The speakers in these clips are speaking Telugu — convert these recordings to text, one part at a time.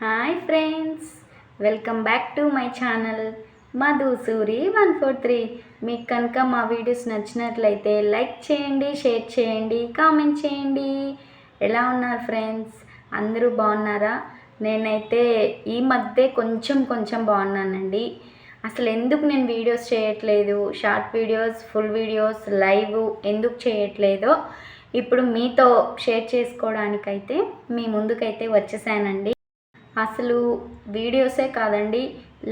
Hi friends welcome back to my channel Madhusuri one four three. మీకు కనుక మా వీడియోస్ నచ్చినట్లయితే లైక్ చేయండి షేర్ చేయండి కామెంట్ చేయండి. ఎలా ఉన్నారు ఫ్రెండ్స్? అందరూ బాగున్నారా? నేనైతే ఈ మధ్య కొంచెం కొంచెం బాగున్నానండి. అసలు ఎందుకు నేను వీడియోస్ చేయట్లేదు? Short videos full videos live ఎందుకు చేయట్లేదో ఇప్పుడు మీతో షేర్ చేసుకోవడానికైతే మీ ముందుకైతే వచ్చేసానండి. అసలు వీడియోసే కాదండి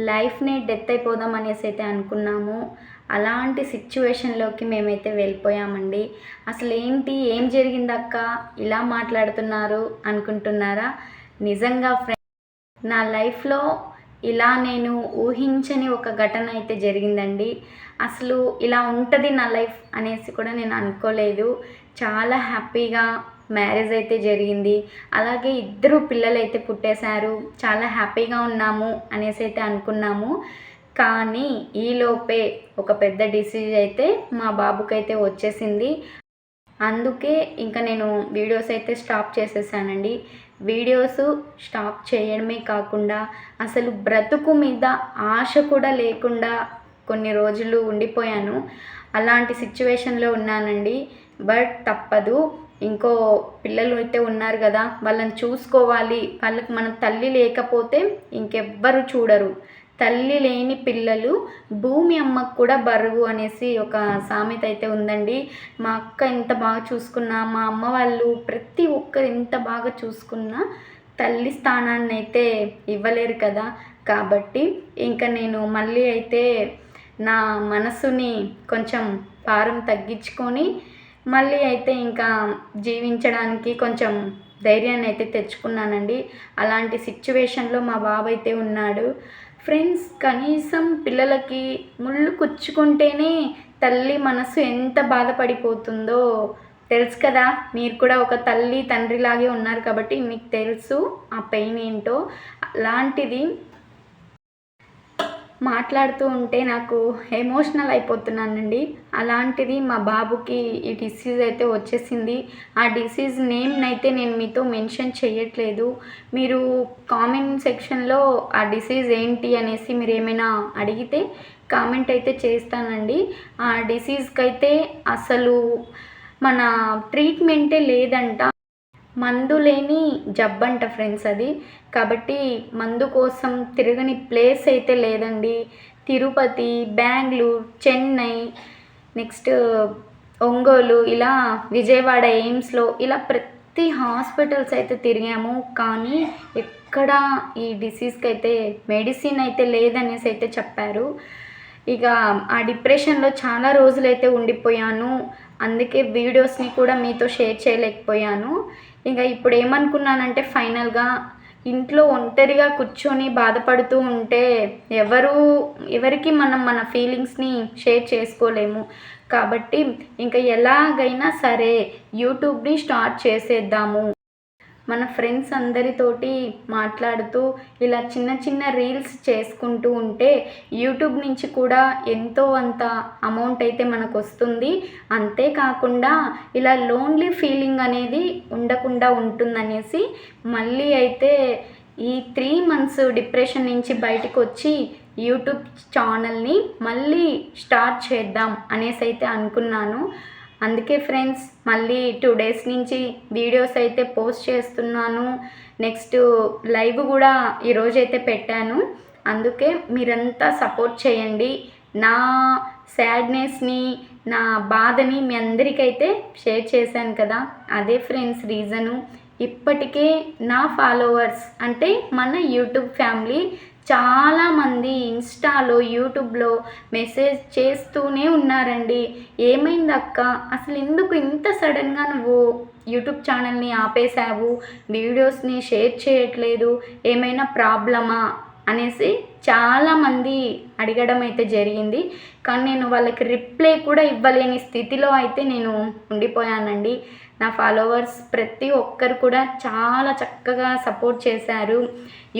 లైఫ్నే డెత్ అయిపోదాం అనేసి అయితే అనుకున్నాము. అలాంటి సిచ్యువేషన్లోకి మేమైతే వెళ్ళిపోయామండి. అసలు ఏంటి ఏం జరిగిందక్క? ఇలా మాట్లాడుతున్నారు అనుకుంటున్నారా? నిజంగా ఫ్రెండ్ నా లైఫ్లో ఇలా నేను ఊహించని ఒక ఘటన అయితే జరిగిందండి. అసలు ఇలా ఉంటుంది నా లైఫ్ అనేసి కూడా నేను అనుకోలేదు. చాలా హ్యాపీగా మ్యారేజ్ అయితే జరిగింది. అలాగే ఇద్దరు పిల్లలు అయితే పుట్టేశారు. చాలా హ్యాపీగా ఉన్నాము అనేసి అయితే అనుకున్నాము. కానీ ఈలోపే ఒక పెద్ద డిసీజ్ అయితే మా బాబుకైతే వచ్చేసింది. అందుకే ఇంకా నేను వీడియోస్ అయితే స్టాప్ చేసేసానండి. వీడియోస్ స్టాప్ చేయడమే కాకుండా అసలు బ్రతుకు మీద ఆశ కూడా లేకుండా కొన్ని రోజులు ఉండిపోయాను. అలాంటి సిచ్యువేషన్లో ఉన్నానండి. బట్ తప్పదు. ఇంకో పిల్లలు అయితే ఉన్నారు కదా వాళ్ళని చూసుకోవాలి. వాళ్ళకి మన తల్లి లేకపోతే ఇంకెవ్వరు చూడరు. తల్లి లేని పిల్లలు భూమి అమ్మకు కూడా బరువు అనేసి ఒక సామెత అయితే ఉందండి. మా అక్క ఎంత బాగా చూసుకున్నా మా అమ్మ వాళ్ళు ప్రతి ఒక్కరు ఎంత బాగా చూసుకున్నా తల్లి స్థానాన్ని అయితే ఇవ్వలేరు కదా. కాబట్టి ఇంకా నేను మళ్ళీ అయితే నా మనసుని కొంచెం భారం తగ్గించుకొని మళ్ళీ అయితే ఇంకా జీవించడానికి కొంచెం ధైర్యాన్ని అయితే తెచ్చుకున్నానండి. అలాంటి సిచ్యువేషన్లో మా బాబు అయితే ఉన్నాడు. ఫ్రెండ్స్ కనీసం పిల్లలకి ముళ్ళు కుచ్చుకుంటేనే తల్లి మనసు ఎంత బాధపడిపోతుందో తెలుసు కదా. మీరు కూడా ఒక తల్లి తండ్రిలాగే ఉన్నారు కాబట్టి మీకు తెలుసు ఆ పెయిన్ ఏంటో. అలాంటిది మాట్లాడుతూ ఉంటే నాకు ఎమోషనల్ అయిపోతున్నానండి. అలాంటిది మా బాబుకి ఈ డిసీజ్ అయితే వచ్చేసింది. ఆ డిసీజ్ నేమ్ని అయితే నేను మీతో మెన్షన్ చేయట్లేదు. మీరు కామెంట్ సెక్షన్లో ఆ డిసీజ్ ఏంటి అనేసి మీరు ఏమైనా అడిగితే కామెంట్ అయితే చేస్తానండి. ఆ డిసీజ్కి అయితే అసలు మన ట్రీట్మెంటే లేదంట. మందు లేని జబ్బంట ఫ్రెండ్స్ అది. కాబట్టి మందు కోసం తిరగని ప్లేస్ అయితే లేదండి. తిరుపతి బెంగళూరు చెన్నై నెక్స్ట్ ఒంగోలు ఇలా విజయవాడ ఎయిమ్స్లో ఇలా ప్రతి హాస్పిటల్స్ అయితే తిరిగాము. కానీ ఎక్కడ ఈ డిసీజ్కి అయితే మెడిసిన్ అయితే లేదనేసి అయితే చెప్పారు. ఇక ఆ డిప్రెషన్లో చాలా రోజులైతే ఉండిపోయాను. అందుకే వీడియోస్ని కూడా మీతో షేర్ చేయలేకపోయాను. ఇంకా ఇప్పుడు ఏమనుకున్నానంటే ఫైనల్గా ఇంట్లో ఒంటరిగా కూర్చొని బాధపడుతూ ఉంటే ఎవరు ఎవరికి మనం మన ఫీలింగ్స్ని షేర్ చేసుకోలేము. కాబట్టి ఇంకా ఎలాగైనా సరే యూట్యూబ్ని స్టార్ట్ చేసేద్దాము. మన ఫ్రెండ్స్ అందరితోటి మాట్లాడుతూ ఇలా చిన్న చిన్న రీల్స్ చేసుకుంటూ ఉంటే యూట్యూబ్ నుంచి కూడా ఎంతో అంత అమౌంట్ అయితే మనకు వస్తుంది అంతేకాకుండా ఇలా లోన్లీ ఫీలింగ్ అనేది ఉండకుండా ఉంటుందనేసి మళ్ళీ అయితే ఈ త్రీ మంత్స్ డిప్రెషన్ నుంచి బయటకు వచ్చి యూట్యూబ్ ఛానల్ని మళ్ళీ స్టార్ట్ చేద్దాం అనేసి అయితే అనుకున్నాను. అందుకే ఫ్రెండ్స్ మళ్ళీ టూ డేస్ నుంచి వీడియోస్ అయితే పోస్ట్ చేస్తున్నాను. నెక్స్ట్ లైవ్ కూడా ఈరోజు అయితే పెట్టాను. అందుకే మీరంతా సపోర్ట్ చేయండి. నా సాడ్నెస్ని నా బాధని మీ అందరికైతే షేర్ చేశాను కదా. అదే ఫ్రెండ్స్ రీజను. ఇప్పటికే నా ఫాలోవర్స్ అంటే మన యూట్యూబ్ ఫ్యామిలీ చాలామంది ఇన్స్టాలో యూట్యూబ్లో మెసేజ్ చేస్తూనే ఉన్నారండి. ఏమైంది అక్క అసలు ఎందుకు ఇంత సడన్గా నువ్వు యూట్యూబ్ ఛానల్ని ఆపేశావు? వీడియోస్ని షేర్ చేయట్లేదు. ఏమైనా ప్రాబ్లమా? అనేసి చాలామంది అడగడం అయితే జరిగింది. కానీ నేను వాళ్ళకి రిప్లై కూడా ఇవ్వలేని స్థితిలో అయితే నేను ఉండిపోయానండి. నా ఫాలోవర్స్ ప్రతి ఒక్కరు కూడా చాలా చక్కగా సపోర్ట్ చేశారు.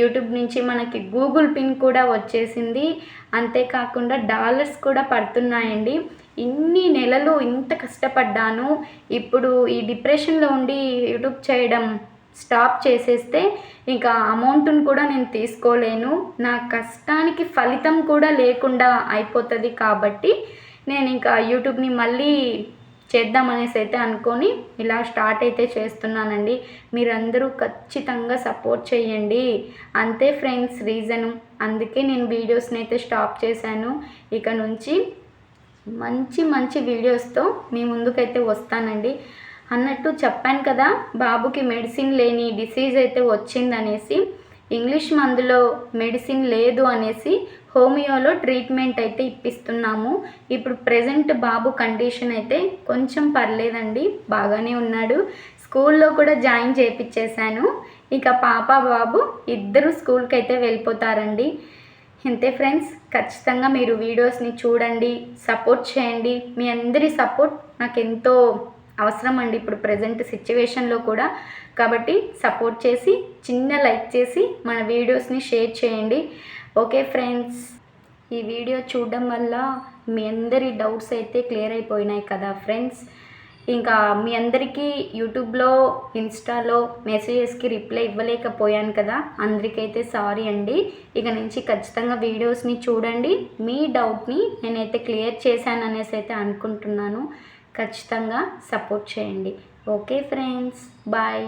యూట్యూబ్ నుంచి మనకి గూగుల్ పిన్ కూడా వచ్చేసింది. అంతేకాకుండా డాలర్స్ కూడా పడుతున్నాయండి. ఇన్ని నెలలు ఇంత కష్టపడ్డాను. ఇప్పుడు ఈ డిప్రెషన్లో ఉండి యూట్యూబ్ చేయడం స్టాప్ చేసేస్తే ఇంకా అమౌంట్ని కూడా నేను తీసుకోలేను. నా కష్టానికి ఫలితం కూడా లేకుండా అయిపోతుంది కాబట్టి నేను ఇంకా యూట్యూబ్ని మళ్ళీ చేద్దామనేసి అయితే అనుకొని ఇలా స్టార్ట్ అయితే చేస్తున్నానండి. మీరందరూ ఖచ్చితంగా సపోర్ట్ చేయండి. అంతే ఫ్రెండ్స్ రీజను. అందుకే నేను వీడియోస్ని అయితే స్టాప్ చేశాను. ఇక నుంచి మంచి మంచి వీడియోస్తో మీ ముందుకైతే వస్తానండి. అన్నట్టు చెప్పాను కదా బాబుకి మెడిసిన్ లేని డిసీజ్ అయితే వచ్చిందనేసి ఇంగ్లీష్ మందులో మెడిసిన్ లేదు అనేసి హోమియోలో ట్రీట్మెంట్ అయితే ఇప్పిస్తున్నాము. ఇప్పుడు ప్రజెంట్ బాబు కండిషన్ అయితే కొంచెం పర్లేదండి బాగానే ఉన్నాడు. స్కూల్లో కూడా జాయిన్ చేయించేశాను ఇక పాప బాబు ఇద్దరు స్కూల్కి అయితే వెళ్ళిపోతారండి. ఇంతే ఫ్రెండ్స్ ఖచ్చితంగా మీరు వీడియోస్ని చూడండి సపోర్ట్ చేయండి. మీ అందరి సపోర్ట్ నాకు ఎంతో అవసరం అండి ఇప్పుడు ప్రజెంట్ సిచ్యువేషన్లో కూడా. కాబట్టి సపోర్ట్ చేసి చిన్న లైక్ చేసి మన వీడియోస్ని షేర్ చేయండి. ఓకే ఫ్రెండ్స్ ఈ వీడియో చూడడం వల్ల మీ అందరి డౌట్స్ అయితే క్లియర్ అయిపోయినాయి కదా ఫ్రెండ్స్. ఇంకా మీ అందరికీ యూట్యూబ్లో ఇన్స్టాలో మెసేజెస్కి రిప్లై ఇవ్వలేకపోయాను కదా. అందరికైతే సారీ అండి. ఇక నుంచి ఖచ్చితంగా వీడియోస్ని చూడండి. మీ డౌట్ని నేనైతే క్లియర్ చేశాను అనేసి అయితే అనుకుంటున్నాను. ఖచ్చితంగా సపోర్ట్ చేయండి. Okay friends bye.